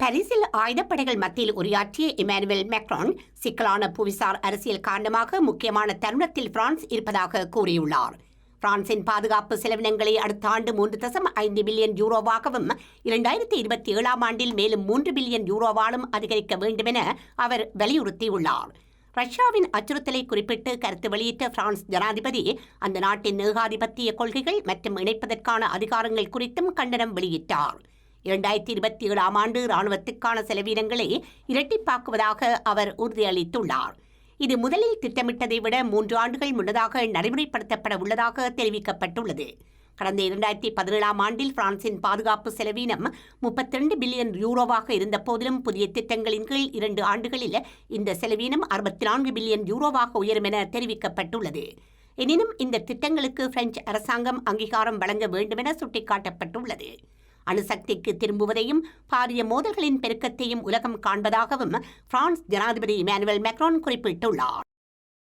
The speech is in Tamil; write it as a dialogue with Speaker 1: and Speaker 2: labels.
Speaker 1: பாரிஸில் ஆயுதப்படைகள் மத்தியில் உரையாற்றிய இமானுவேல் மேக்ரான் சிக்கலான புவிசார் அரசியல் காரணமாக முக்கியமான தருணத்தில் பிரான்ஸ் இருப்பதாக கூறியுள்ளார். பிரான்சின் பாதுகாப்பு செலவினங்களை அடுத்த ஆண்டு மூன்று தசம் ஐந்து பில்லியன் யூரோவாகவும் இரண்டாயிரத்தி இருபத்தி ஏழாம் ஆண்டில் மேலும் மூன்று பில்லியன் யூரோவாலும் அதிகரிக்க வேண்டும் என அவர் வலியுறுத்தியுள்ளார். ரஷ்யாவின் அச்சுறுத்தலை குறிப்பிட்டு கருத்து வெளியிட்ட பிரான்ஸ் ஜனாதிபதி அந்த நாட்டின் ஏகாதிபத்திய கொள்கைகள் மற்றும் இணைப்பதற்கான அதிகாரங்கள் குறித்தும் கண்டனம் வெளியிட்டார். இரண்டாயிரத்தி இருபத்தி ஏழாம் ஆண்டு ராணுவத்துக்கான செலவினங்களை இரட்டிப்பாக்குவதாக அவர் உறுதியளித்துள்ளார். இது முதலில் திட்டமிட்டதை விட மூன்று ஆண்டுகள் முன்னதாக நடைமுறைப்படுத்தப்பட உள்ளதாக தெரிவிக்கப்பட்டுள்ளது. கடந்த இரண்டாயிரத்தி பதினேழாம் ஆண்டில் பிரான்சின் பாதுகாப்பு செலவீனம் முப்பத்தி ரெண்டு பில்லியன் யூரோவாக இருந்த போதிலும் புதிய திட்டங்களின் கீழ் இரண்டு ஆண்டுகளில் இந்த செலவீனம் அறுபத்தி நான்கு பில்லியன் யூரோவாக உயரும் என தெரிவிக்கப்பட்டுள்ளது. எனினும் இந்த திட்டங்களுக்கு பிரெஞ்சு அரசாங்கம் அங்கீகாரம் வழங்க வேண்டும் என சுட்டிக்காட்டப்பட்டுள்ளது. அணுசக்திக்கு திரும்புவதையும் பாரிய மோதல்களின் பெருக்கத்தையும் உலகம் காண்பதாகவும் பிரான்ஸ் ஜனாதிபதி இமானுவேல் மெக்ரான் குறிப்பிட்டுள்ளார்.